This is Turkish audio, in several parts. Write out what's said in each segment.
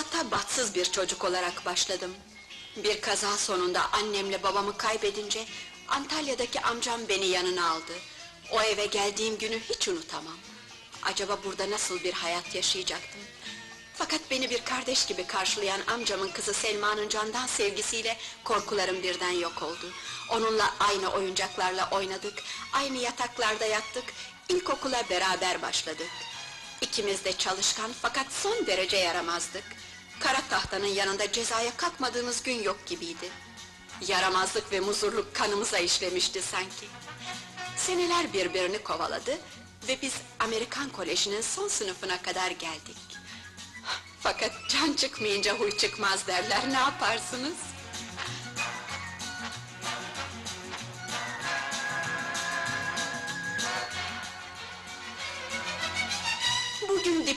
Hayata batsız bir çocuk olarak başladım. Bir kaza sonunda annemle babamı kaybedince Antalya'daki amcam beni yanına aldı. O eve geldiğim günü hiç unutamam. Acaba burada nasıl bir hayat yaşayacaktım? Fakat beni bir kardeş gibi karşılayan amcamın kızı Selma'nın candan sevgisiyle korkularım birden yok oldu. Onunla aynı oyuncaklarla oynadık, aynı yataklarda yattık, ilkokula beraber başladık. İkimiz de çalışkan fakat son derece yaramazdık. Kara tahtanın yanında cezaya kalkmadığımız gün yok gibiydi. Yaramazlık ve muzurluk kanımıza işlemişti sanki. Seneler birbirini kovaladı ve biz Amerikan Koleji'nin son sınıfına kadar geldik. Fakat can çıkmayınca huy çıkmaz derler, ne yaparsınız?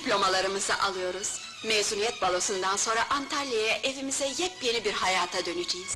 Diplomalarımızı alıyoruz. Mezuniyet balosundan sonra Antalya'ya evimize yepyeni bir hayata döneceğiz.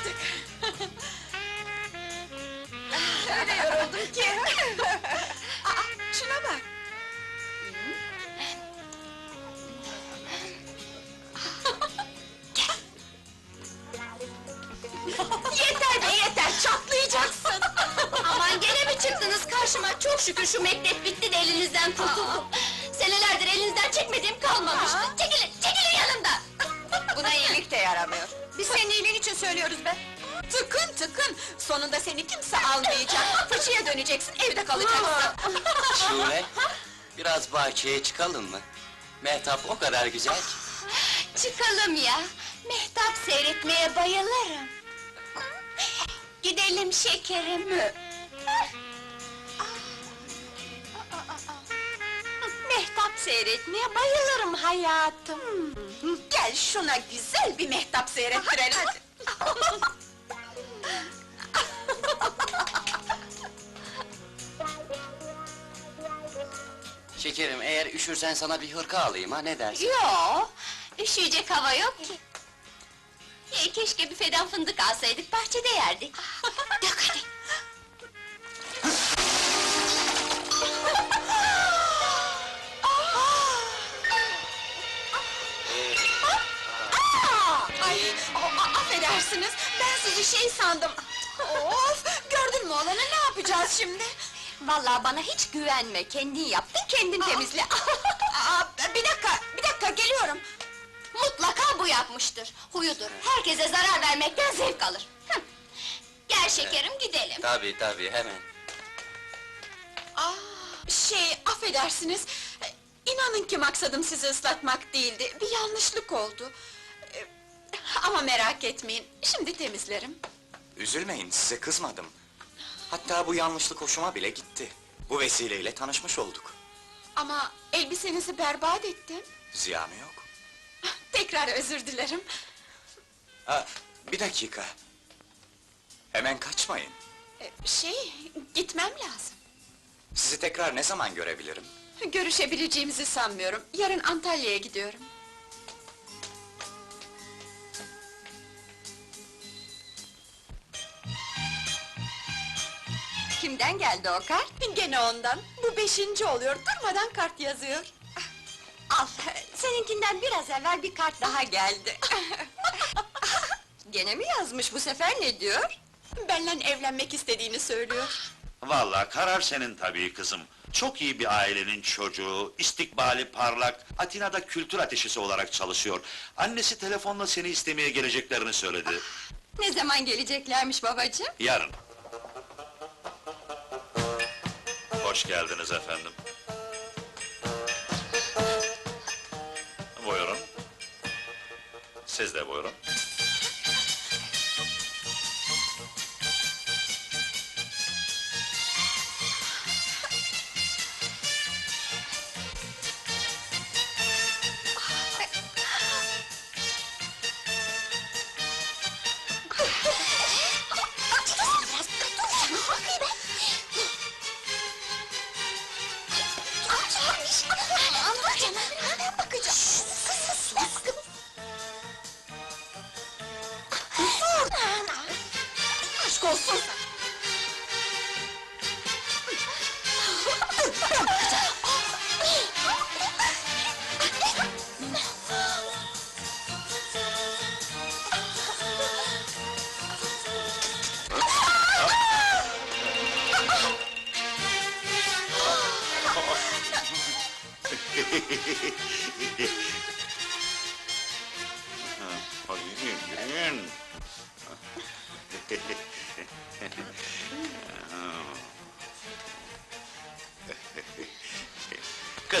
Artık. Öyle yoruldum ki. Aa, şuna bak. yeter be yeter, çatlayacaksın. Aman gene mi çıktınız karşıma? Çok şükür şu mektep bitti de elinizden kurtuldum. Senelerdir elinizden çekmediğim kalmamıştı. İçin söylüyoruz be. Tıkın tıkın, sonunda seni kimse almayacak. Fıçıya döneceksin, evde kalacaksın. Şule, biraz bahçeye çıkalım mı? Mehtap o kadar güzel ki. Çıkalım ya. Mehtap seyretmeye bayılırım. Gidelim şekerim. Mehtap seyretmeye bayılırım hayatım. Gel şuna güzel bir mehtap seyrettirelim. Şekerim eğer üşürsen sana bir hırka alayım ha ne dersin? Yo, üşüyecek hava yok ki. Ya, keşke bir feden fındık alsaydık, bahçede yerdik. Dök hadi. Ay, a- affedersiniz, ben sizi şey sandım. Of, gördün mü olanı, ne yapacağız şimdi? Vallahi bana hiç güvenme, kendin yaptın, kendin temizle. Aa, bir dakika, bir dakika, geliyorum. Mutlaka bu yapmıştır, huyudur. Herkese zarar vermekten zevk alır. Hıh. Gel şekerim, gidelim. Tabii tabii hemen. Aa, şey, affedersiniz, inanın ki maksadım sizi ıslatmak değildi, bir yanlışlık oldu. Ama merak etmeyin, şimdi temizlerim. Üzülmeyin, size kızmadım. Hatta bu yanlışlık hoşuma bile gitti. Bu vesileyle tanışmış olduk. Ama elbisenizi berbat ettim. Ziyanı yok. Tekrar özür dilerim. Ha, bir dakika. Hemen kaçmayın. Ee, Şey, gitmem lazım. Sizi tekrar ne zaman görebilirim? Görüşebileceğimizi sanmıyorum. Yarın Antalya'ya gidiyorum. Kimden geldi o kart? Gene ondan. Bu beşinci oluyor. Durmadan kart yazıyor. Al, seninkinden biraz evvel bir kart daha geldi. Gene mi yazmış bu sefer ne diyor? Benle evlenmek istediğini söylüyor. Vallahi karar senin tabii kızım. Çok iyi bir ailenin çocuğu, istikbali parlak, Atina'da kültür ateşisi olarak çalışıyor. Annesi telefonla seni istemeye geleceklerini söyledi. Ne zaman geleceklermiş babacığım? Yarın. Hoş geldiniz efendim. Buyurun. Siz de buyurun.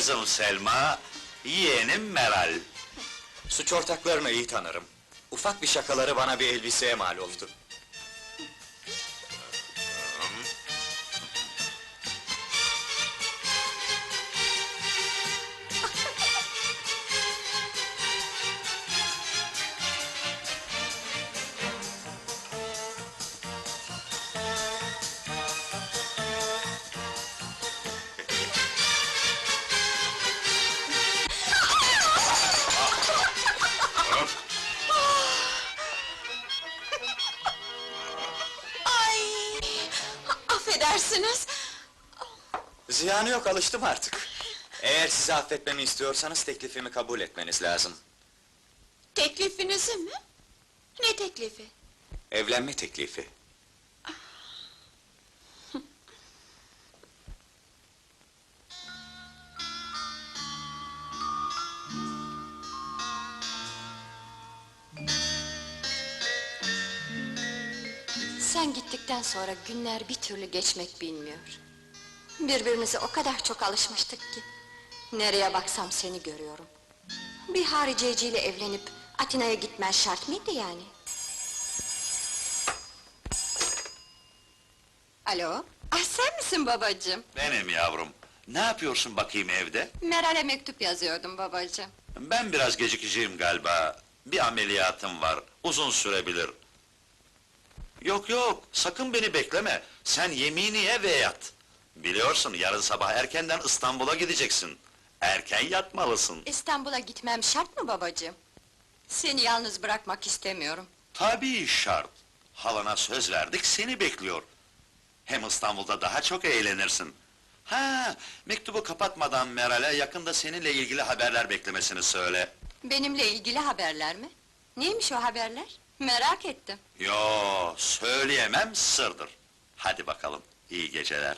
Kızım Selma, yeğenim Meral. Suç ortaklarını iyi tanırım. Ufak bir şakaları bana bir elbiseye mal oldu. Affedersiniz! Ziyanı yok, alıştım artık. Eğer sizi affetmemi istiyorsanız teklifimi kabul etmeniz lazım. Teklifinizi mi? Ne teklifi? Evlenme teklifi. Sen gittikten sonra günler bir türlü geçmek bilmiyor. Birbirimize o kadar çok alışmıştık ki. Nereye baksam seni görüyorum. Bir hariciyeciyle evlenip Atina'ya gitmen şart mıydı yani? Alo? Ah sen misin babacığım? Benim yavrum. Ne yapıyorsun bakayım evde? Meral'e mektup yazıyordum babacığım. Ben biraz gecikeceğim galiba. Bir ameliyatım var, uzun sürebilir. Yok yok, sakın beni bekleme. Sen yemeğini ye ve yat. Biliyorsun, yarın sabah erkenden İstanbul'a gideceksin. Erken yatmalısın. İstanbul'a gitmem şart mı babacığım? Seni yalnız bırakmak istemiyorum. Tabii şart. Halana söz verdik, seni bekliyor. Hem İstanbul'da daha çok eğlenirsin. Ha, mektubu kapatmadan Meral'e yakında seninle ilgili haberler beklemesini söyle. Benimle ilgili haberler mi? Neymiş o haberler? Merak ettim. Yo, söyleyemem, sırdır. Hadi bakalım, iyi geceler.